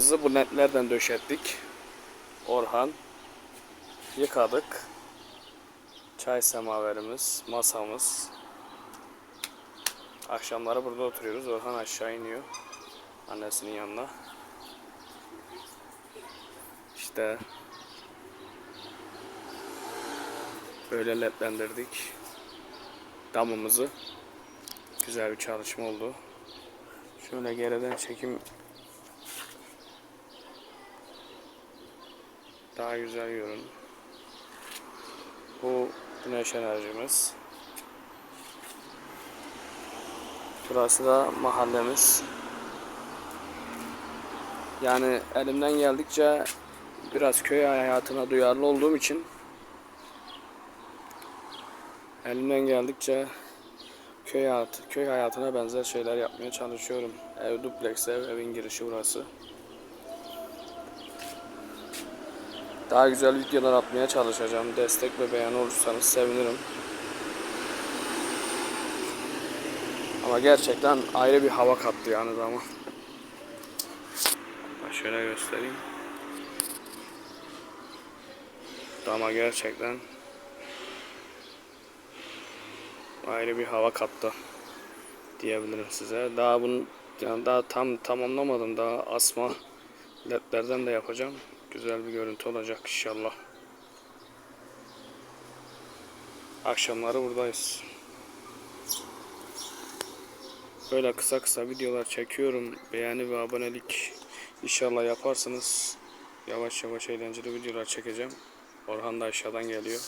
Damımızı bu netlerden döşettik. Orhan. Yıkadık. Çay semaverimiz, masamız. Akşamları burada oturuyoruz. Orhan aşağı iniyor. Annesinin yanına. İşte böyle ledlendirdik. Damımızı. Güzel bir çalışma oldu. Şöyle geriden çekim daha güzel görün. Bu güneş enerjimiz. Burası da mahallemiz. Yani elimden geldikçe biraz köy hayatına duyarlı olduğum için elimden geldikçe köy hayatı, köy hayatına benzer şeyler yapmaya çalışıyorum. Ev dupleks ev, evin girişi burası. Daha güzel videolar atmaya çalışacağım. Destek ve beğeni olursanız sevinirim. Ama gerçekten ayrı bir hava kattı yani. Bak şöyle göstereyim. Dama gerçekten ayrı bir hava kattı diyebilirim size. Daha bunu yani daha tam tamamlamadım. Daha asma ledlerden de yapacağım. Güzel bir görüntü olacak inşallah. Akşamları buradayız. Böyle kısa kısa videolar çekiyorum. Beğeni ve abonelik inşallah yaparsınız. Yavaş yavaş eğlenceli videolar çekeceğim. Orhan da aşağıdan geliyor.